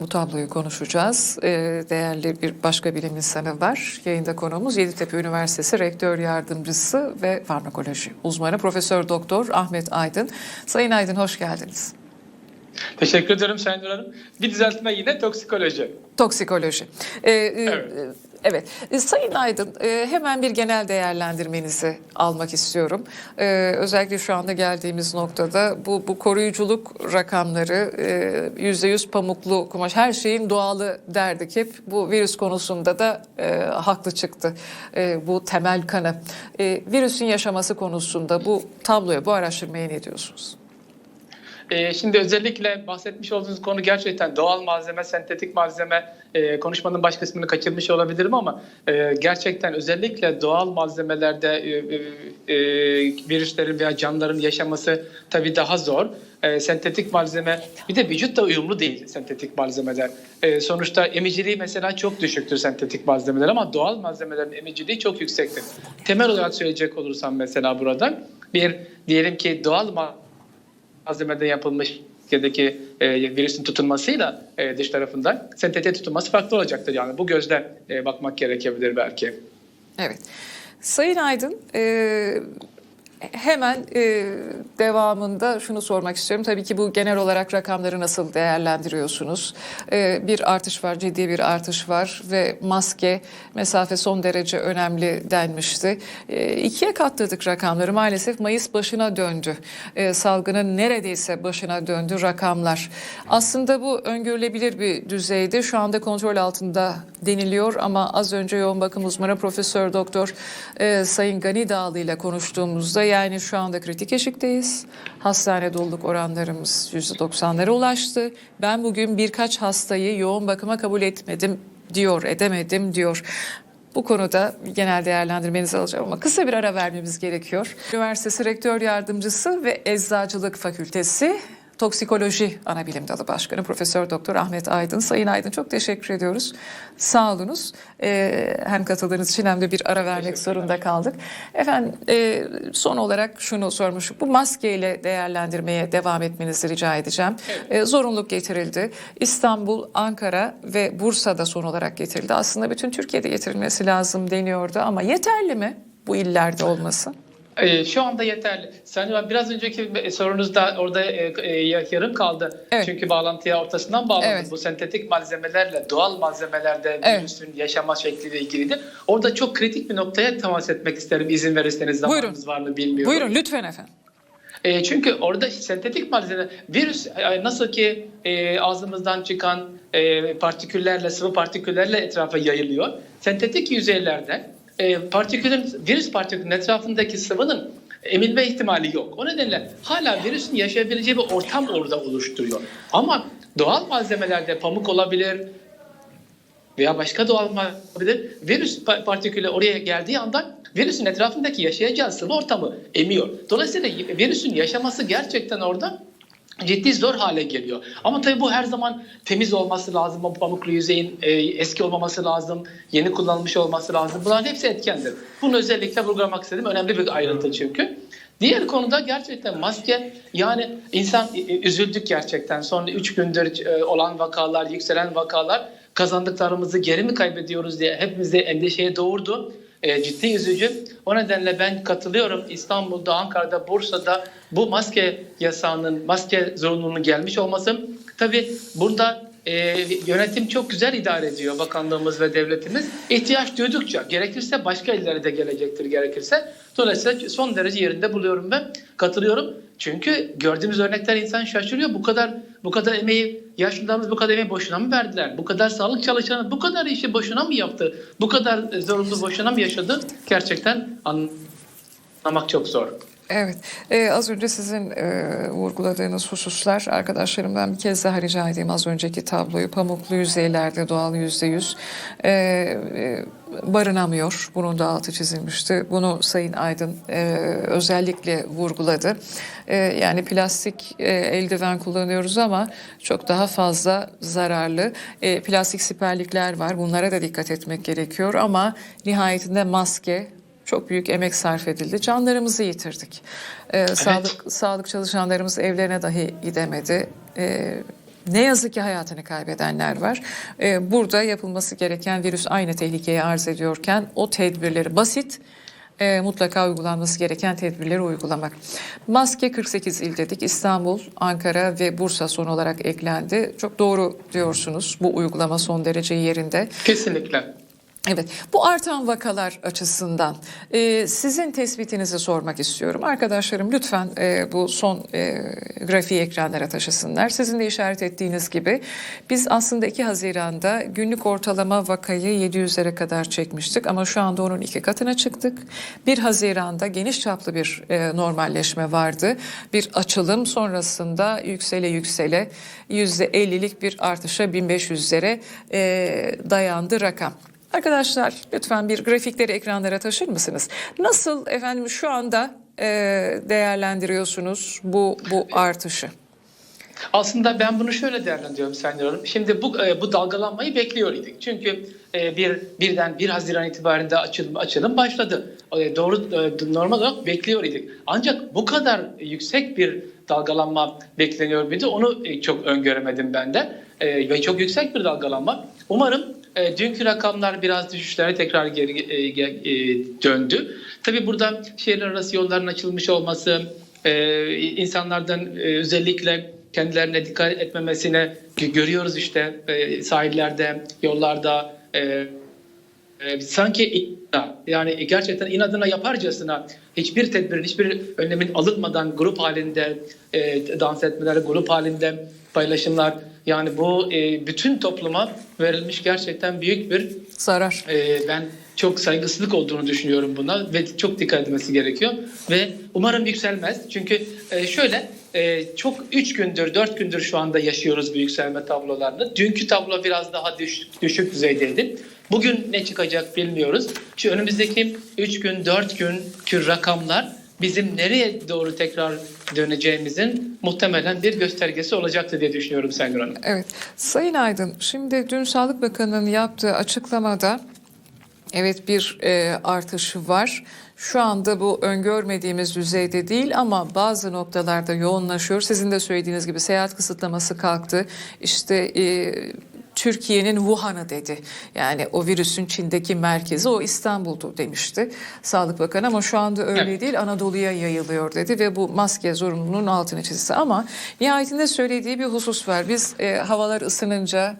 Bu tabloyu konuşacağız. Ee, değerli bir başka bilim insanı var. Yayında konuğumuz Yeditepe Üniversitesi Rektör Yardımcısı ve Farmakoloji uzmanı Profesör Doktor Ahmet Aydın. Sayın Aydın hoş geldiniz. Teşekkür ederim Sayın Nur Hanım. Bir düzeltme yine toksikoloji. Toksikoloji. Ee, Evet. Evet. Ee, Sayın Aydın e, hemen bir genel değerlendirmenizi almak istiyorum. Ee, özellikle şu anda geldiğimiz noktada bu, bu koruyuculuk rakamları e, yüzde yüz pamuklu kumaş her şeyin doğalı derdik hep. Bu virüs konusunda da e, haklı çıktı e, bu temel kanı. E, virüsün yaşaması konusunda bu tabloya bu araştırmaya ne diyorsunuz? Ee, şimdi özellikle bahsetmiş olduğunuz konu gerçekten doğal malzeme, sentetik malzeme. Ee, konuşmanın baş kısmını kaçırmış olabilirim ama e, gerçekten özellikle doğal malzemelerde e, e, e, virüslerin veya canlıların yaşaması tabii daha zor. E, sentetik malzeme bir de vücutla uyumlu değil sentetik malzemeler. E, sonuçta emiciliği mesela çok düşüktür sentetik malzemeler ama doğal malzemelerin emiciliği çok yüksektir. Temel olarak söyleyecek olursam mesela burada bir diyelim ki doğal malzeme malzemeden yapılmış Türkiye'deki e, virüsün tutulmasıyla e, dış tarafından sentetiğe tutulması farklı olacaktır. Yani bu gözle e, bakmak gerekebilir belki. Evet. Sayın Aydın, e, hemen e, devamında şunu sormak istiyorum. Tabii ki bu genel olarak rakamları nasıl değerlendiriyorsunuz? E, bir artış var, ciddi bir artış var ve maske, mesafe son derece önemli denmişti. E, ikiye katladık rakamları. Maalesef Mayıs başına döndü. E, salgının neredeyse başına döndü rakamlar. Aslında bu öngörülebilir bir düzeyde. Şu anda kontrol altında deniliyor ama az önce yoğun bakım uzmanı Profesör Doktor e, Sayın Gani Dağlı ile konuştuğumuzda yani şu anda kritik eşikteyiz. Hastane doluluk oranlarımız %90'lara ulaştı. Ben bugün birkaç hastayı yoğun bakıma kabul etmedim diyor, edemedim diyor. Bu konuda genel değerlendirmenizi alacağım ama kısa bir ara vermemiz gerekiyor. Üniversitesi Rektör Yardımcısı ve Eczacılık Fakültesi Toksikoloji Anabilim Dalı Başkanı Profesör Doktor Ahmet Aydın. Sayın Aydın çok teşekkür ediyoruz. Sağ olunuz. Ee, hem katıldığınız için hem de bir ara vermek zorunda kaldık. Efendim e, son olarak şunu sormuştuk. Bu maskeyle değerlendirmeye devam etmenizi rica edeceğim. Ee, zorunluluk getirildi. İstanbul, Ankara ve Bursa'da son olarak getirildi. Aslında bütün Türkiye'de getirilmesi lazım deniyordu ama yeterli mi bu illerde olması? E, şu anda yeterli. Hocam, biraz önceki sorunuzda orada e, e, yarım kaldı. Evet. Çünkü bağlantıya ortasından bağlandı. Evet. Bu sentetik malzemelerle doğal malzemelerde Evet. virüsün yaşama şekliyle ilgiliydi. Orada çok kritik bir noktaya temas etmek isterim izin verirseniz Buyurun. zamanınız var mı bilmiyorum. Buyurun lütfen efendim. E, çünkü orada sentetik malzeme, virüs e, nasıl ki e, ağzımızdan çıkan e, partiküllerle, sıvı partiküllerle etrafa yayılıyor. Sentetik yüzeylerde e, partikülün, virüs partikülünün etrafındaki sıvının emilme ihtimali yok. O nedenle hala virüsün yaşayabileceği bir ortam orada oluşturuyor. Ama doğal malzemelerde pamuk olabilir, veya başka doğal malzeme olabilir. Virüs pa- partikülü oraya geldiği anda virüsün etrafındaki yaşayacağı sıvı ortamı emiyor. Dolayısıyla virüsün yaşaması gerçekten orada ciddi zor hale geliyor. Ama tabii bu her zaman temiz olması lazım. O pamuklu yüzeyin e, eski olmaması lazım. Yeni kullanılmış olması lazım. Bunların hepsi etkendir. Bunu özellikle vurgulamak istedim. Önemli bir ayrıntı çünkü. Diğer konuda gerçekten maske yani insan e, e, üzüldük gerçekten. Son 3 gündür e, olan vakalar, yükselen vakalar kazandıklarımızı geri mi kaybediyoruz diye hepimizi endişeye doğurdu. E, ciddi üzücü. O nedenle ben katılıyorum. İstanbul'da, Ankara'da, Bursa'da bu maske yasağının, maske zorunluluğunun gelmiş olması. Tabii burada e, yönetim çok güzel idare ediyor bakanlığımız ve devletimiz. İhtiyaç duydukça gerekirse başka illere de gelecektir gerekirse. Dolayısıyla son derece yerinde buluyorum ben. Katılıyorum. Çünkü gördüğümüz örnekler insan şaşırıyor. Bu kadar bu kadar emeği yaşlılarımız bu kadar emeği boşuna mı verdiler? Bu kadar sağlık çalışanı bu kadar işi boşuna mı yaptı? Bu kadar zorunlu boşuna mı yaşadı? Gerçekten anlamak çok zor. Evet, Ee, az önce sizin e, vurguladığınız hususlar arkadaşlarımdan bir kez daha rica edeyim az önceki tabloyu. Pamuklu yüzeylerde doğal yüzde yüz e, e, barınamıyor. Bunun da altı çizilmişti. Bunu Sayın Aydın e, özellikle vurguladı. E, yani plastik e, eldiven kullanıyoruz ama çok daha fazla zararlı. E, plastik siperlikler var. Bunlara da dikkat etmek gerekiyor ama nihayetinde maske, çok büyük emek sarf edildi. Canlarımızı yitirdik. Ee, Sağlık sağlık çalışanlarımız evlerine dahi gidemedi. Ee, Ne yazık ki hayatını kaybedenler var. Ee, burada yapılması gereken virüs aynı tehlikeyi arz ediyorken o tedbirleri basit e, mutlaka uygulanması gereken tedbirleri uygulamak. Maske 48 il dedik. İstanbul, Ankara ve Bursa son olarak eklendi. Çok doğru diyorsunuz. Bu uygulama son derece yerinde. Kesinlikle. Evet, bu artan vakalar açısından e, sizin tespitinizi sormak istiyorum. Arkadaşlarım lütfen e, bu son e, grafiği ekranlara taşısınlar. Sizin de işaret ettiğiniz gibi biz aslında 2 Haziran'da günlük ortalama vakayı 700'lere kadar çekmiştik ama şu anda onun iki katına çıktık. 1 Haziran'da geniş çaplı bir e, normalleşme vardı. Bir açılım sonrasında yüksele yüksele %50'lik bir artışa 1500'lere e, dayandı rakam. Arkadaşlar lütfen bir grafikleri ekranlara taşır mısınız? Nasıl efendim şu anda e, değerlendiriyorsunuz bu bu artışı? Aslında ben bunu şöyle değerlendiriyorum Sayın Hanım. Şimdi bu e, bu dalgalanmayı bekliyor idik. Çünkü e, bir birden 1 Haziran itibariyle açılım açılım başladı. E, doğru normal olarak bekliyor idik. Ancak bu kadar yüksek bir dalgalanma bekleniyor muydu? Onu çok öngöremedim ben de. Ve çok yüksek bir dalgalanma. Umarım e, dünkü rakamlar biraz düşüşlere tekrar geri e, e, döndü. Tabii burada şehirler arası yolların açılmış olması, e, insanlardan e, özellikle kendilerine dikkat etmemesine görüyoruz işte e, sahillerde, yollarda e, e, sanki yani gerçekten inadına yaparcasına hiçbir tedbirin, hiçbir önlemin alınmadan grup halinde e, dans etmeler, grup halinde paylaşımlar yani bu e, bütün topluma verilmiş gerçekten büyük bir Zarar. e, ben çok saygısızlık olduğunu düşünüyorum buna ve çok dikkat edilmesi gerekiyor ve umarım yükselmez çünkü e, şöyle e, çok 3 gündür 4 gündür şu anda yaşıyoruz bu yükselme tablolarını. Dünkü tablo biraz daha düşük, düşük düzeydeydi. Bugün ne çıkacak bilmiyoruz. Çünkü önümüzdeki 3 gün 4 günkü rakamlar bizim nereye doğru tekrar döneceğimizin muhtemelen bir göstergesi olacaktır diye düşünüyorum Sayın Hanım. Evet. Sayın Aydın, şimdi dün Sağlık Bakanı'nın yaptığı açıklamada evet bir e, artış var. Şu anda bu öngörmediğimiz düzeyde değil ama bazı noktalarda yoğunlaşıyor. Sizin de söylediğiniz gibi seyahat kısıtlaması kalktı. İşte e, Türkiye'nin Wuhan'ı dedi. Yani o virüsün Çin'deki merkezi o İstanbul'du demişti Sağlık Bakanı ama şu anda öyle Evet. değil Anadolu'ya yayılıyor dedi ve bu maske zorunluluğunun altını çizdi. Ama nihayetinde söylediği bir husus var. Biz e, havalar ısınınca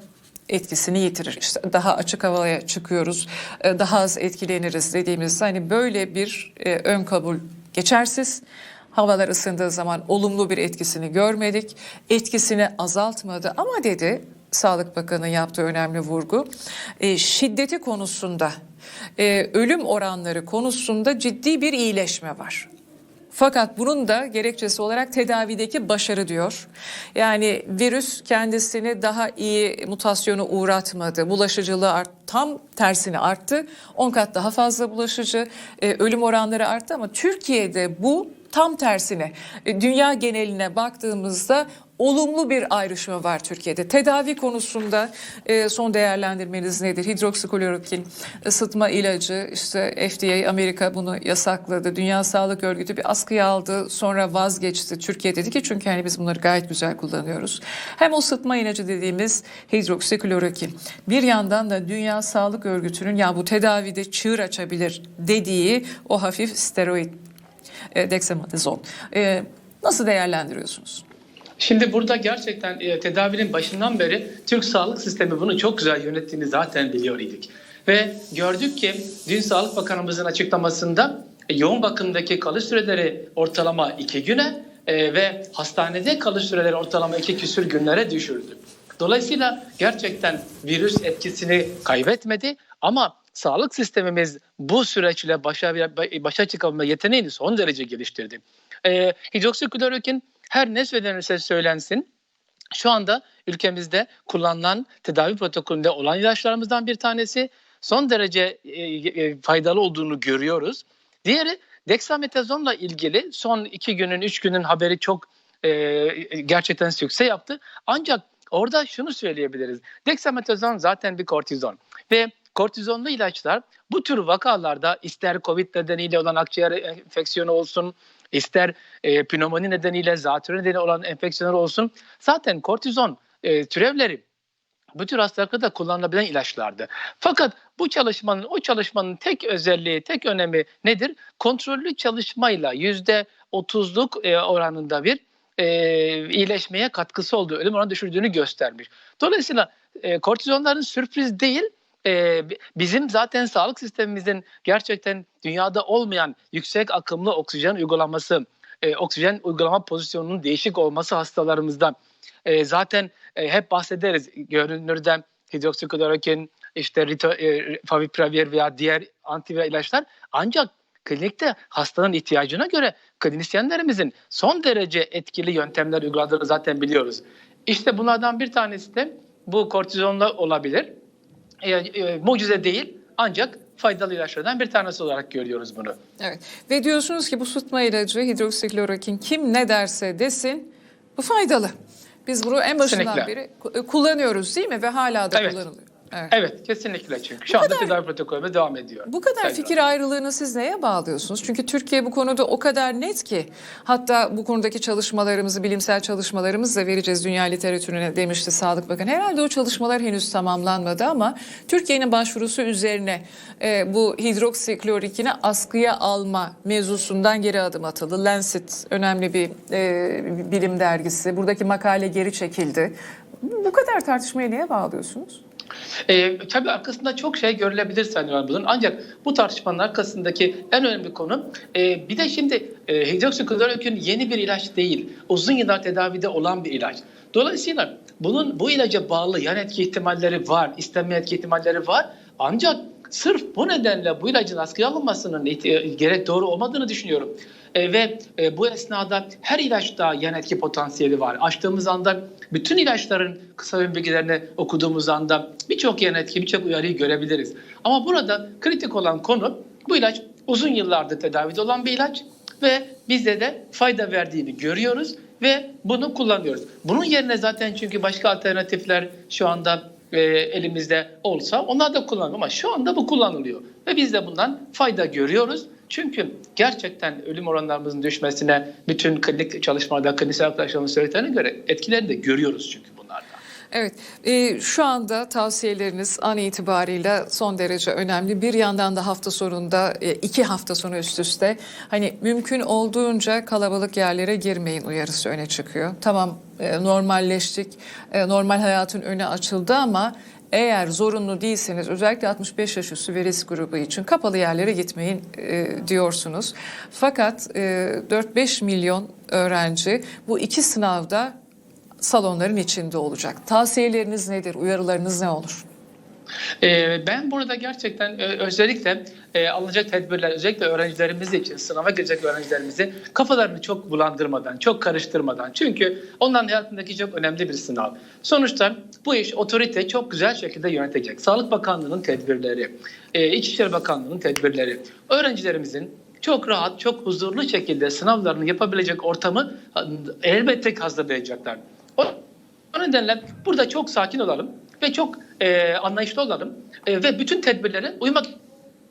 etkisini yitirir. İşte daha açık havaya çıkıyoruz, e, daha az etkileniriz dediğimizde hani böyle bir e, ön kabul geçersiz. Havalar ısındığı zaman olumlu bir etkisini görmedik. Etkisini azaltmadı ama dedi Sağlık Bakanı yaptığı önemli vurgu. e, şiddeti konusunda, ölüm oranları konusunda ciddi bir iyileşme var. Fakat bunun da gerekçesi olarak tedavideki başarı diyor. Yani virüs kendisini daha iyi mutasyonu uğratmadı. Bulaşıcılığı art, tam tersine arttı. 10 kat daha fazla bulaşıcı. e, ölüm oranları arttı ama Türkiye'de bu tam tersine. E, dünya geneline baktığımızda olumlu bir ayrışma var Türkiye'de. Tedavi konusunda e, son değerlendirmeniz nedir? Hidroksiklorokin, ısıtma ilacı, işte FDA Amerika bunu yasakladı. Dünya Sağlık Örgütü bir askıya aldı, sonra vazgeçti. Türkiye dedi ki çünkü hani biz bunları gayet güzel kullanıyoruz. Hem ısıtma ilacı dediğimiz hidroksiklorokin. Bir yandan da Dünya Sağlık Örgütü'nün ya bu tedavide çığır açabilir dediği o hafif steroid e, dexamethasone. E, nasıl değerlendiriyorsunuz? Şimdi burada gerçekten e, tedavinin başından beri Türk sağlık sistemi bunu çok güzel yönettiğini zaten biliyor idik. Ve gördük ki dün Sağlık Bakanımızın açıklamasında e, yoğun bakımdaki kalış süreleri ortalama iki güne e, ve hastanede kalış süreleri ortalama iki küsür günlere düşürdü. Dolayısıyla gerçekten virüs etkisini kaybetmedi ama sağlık sistemimiz bu süreçle başa, başa çıkabilme yeteneğini son derece geliştirdi. E, hidroksiklorokin her ne söylenirse söylensin şu anda ülkemizde kullanılan tedavi protokolünde olan ilaçlarımızdan bir tanesi son derece e, e, faydalı olduğunu görüyoruz. Diğeri dexamethasonla ilgili son iki günün, üç günün haberi çok e, gerçekten sükse yaptı. Ancak orada şunu söyleyebiliriz. Dexamethasone zaten bir kortizon ve kortizonlu ilaçlar bu tür vakalarda ister COVID nedeniyle olan akciğer enfeksiyonu olsun, ister e, pnömoni nedeniyle zatürre nedeni olan enfeksiyonlar olsun zaten kortizon e, türevleri bu tür hastalıklarda kullanılabilen ilaçlardı. Fakat bu çalışmanın o çalışmanın tek özelliği, tek önemi nedir? Kontrollü çalışmayla yüzde otuzluk e, oranında bir e, iyileşmeye katkısı olduğu, ölüm oranı düşürdüğünü göstermiş. Dolayısıyla e, kortizonların sürpriz değil, e, bizim zaten sağlık sistemimizin gerçekten dünyada olmayan yüksek akımlı oksijen uygulaması, e, oksijen uygulama pozisyonunun değişik olması hastalarımızda e, zaten e, hep bahsederiz görünürde hidroksiklorokin, işte rito, e, favipiravir veya diğer antiviral ilaçlar ancak klinikte hastanın ihtiyacına göre klinisyenlerimizin son derece etkili yöntemler uyguladığını zaten biliyoruz. İşte bunlardan bir tanesi de bu kortizonla olabilir. E, e, mucize değil ancak faydalı ilaçlardan bir tanesi olarak görüyoruz bunu. Evet. Ve diyorsunuz ki bu sıtma ilacı hidroksiklorokin kim ne derse desin bu faydalı. Biz bunu en başından Kesinlikle. beri ku- kullanıyoruz değil mi? Ve hala da Evet. kullanılıyor. Evet. Evet kesinlikle çünkü şu anda tedavi protokolü devam ediyor. Bu kadar Sayın fikir ayrılığını siz neye bağlıyorsunuz? Çünkü Türkiye bu konuda o kadar net ki hatta bu konudaki çalışmalarımızı, bilimsel çalışmalarımızla vereceğiz dünya literatürüne demişti Sağlık Bakanı. Herhalde o çalışmalar henüz tamamlanmadı ama Türkiye'nin başvurusu üzerine e, bu hidroksiklorikini askıya alma mevzusundan geri adım atıldı. Lancet önemli bir e, bilim dergisi. Buradaki makale geri çekildi. Bu kadar tartışmayı neye bağlıyorsunuz? E, tabii arkasında çok şey görülebilir Hanım bunun. Ancak bu tartışmanın arkasındaki en önemli konu e, bir de şimdi e, hidroksiklorokin yeni bir ilaç değil. Uzun yıllar tedavide olan bir ilaç. Dolayısıyla bunun bu ilaca bağlı yan etki ihtimalleri var, istenme etki ihtimalleri var. Ancak sırf bu nedenle bu ilacın askıya alınmasının gerek doğru olmadığını düşünüyorum. E, ve e, bu esnada her ilaçta yan etki potansiyeli var. Açtığımız anda bütün ilaçların kısa ön bilgilerini okuduğumuz anda birçok yan etki, birçok uyarıyı görebiliriz. Ama burada kritik olan konu bu ilaç uzun yıllardır tedavide olan bir ilaç ve bize de fayda verdiğini görüyoruz ve bunu kullanıyoruz. Bunun yerine zaten çünkü başka alternatifler şu anda e, elimizde olsa onlar da kullanılıyor ama şu anda bu kullanılıyor ve biz de bundan fayda görüyoruz. Çünkü gerçekten ölüm oranlarımızın düşmesine bütün klinik çalışmalarda klinisyen arkadaşlarımız söylediklerine göre etkilerini de görüyoruz çünkü. Evet, e, şu anda tavsiyeleriniz an itibariyle son derece önemli. Bir yandan da hafta sonunda, e, iki hafta sonu üst üste hani mümkün olduğunca kalabalık yerlere girmeyin uyarısı öne çıkıyor. Tamam e, normalleştik, e, normal hayatın önü açıldı ama eğer zorunlu değilseniz özellikle 65 yaş üstü ve risk grubu için kapalı yerlere gitmeyin e, diyorsunuz. Fakat e, 4-5 milyon öğrenci bu iki sınavda salonların içinde olacak. Tavsiyeleriniz nedir? Uyarılarınız ne olur? Ee, ben burada gerçekten e, özellikle e, alınacak tedbirler, özellikle öğrencilerimiz için, sınava girecek öğrencilerimizi kafalarını çok bulandırmadan, çok karıştırmadan. Çünkü onların hayatındaki çok önemli bir sınav. Sonuçta bu iş otorite çok güzel şekilde yönetecek. Sağlık Bakanlığı'nın tedbirleri, e, İçişleri Bakanlığı'nın tedbirleri, öğrencilerimizin çok rahat, çok huzurlu şekilde sınavlarını yapabilecek ortamı elbette ki hazırlayacaklar. O o nedenle burada çok sakin olalım ve çok e, anlayışlı olalım e, ve bütün tedbirlere uymak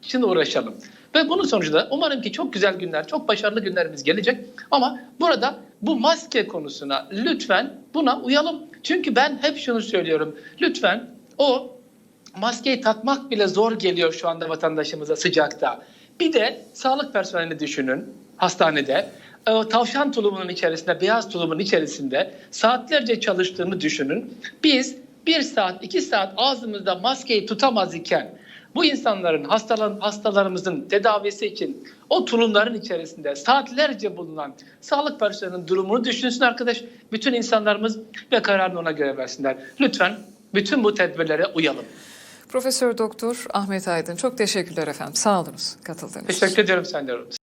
için uğraşalım. Ve bunun sonucunda umarım ki çok güzel günler, çok başarılı günlerimiz gelecek. Ama burada bu maske konusuna lütfen buna uyalım. Çünkü ben hep şunu söylüyorum. Lütfen o maskeyi takmak bile zor geliyor şu anda vatandaşımıza sıcakta. Bir de sağlık personelini düşünün hastanede. Tavşan tulumunun içerisinde, beyaz tulumun içerisinde saatlerce çalıştığını düşünün. Biz bir saat, iki saat ağzımızda maskeyi tutamaz iken bu insanların, hastaların, hastalarımızın tedavisi için o tulumların içerisinde saatlerce bulunan sağlık personelinin durumunu düşünsün arkadaş. Bütün insanlarımız ve kararını ona göre versinler. Lütfen bütün bu tedbirlere uyalım. Profesör Doktor Ahmet Aydın çok teşekkürler efendim. Sağ olunuz katıldığınız için. Teşekkür ediyorum sen de.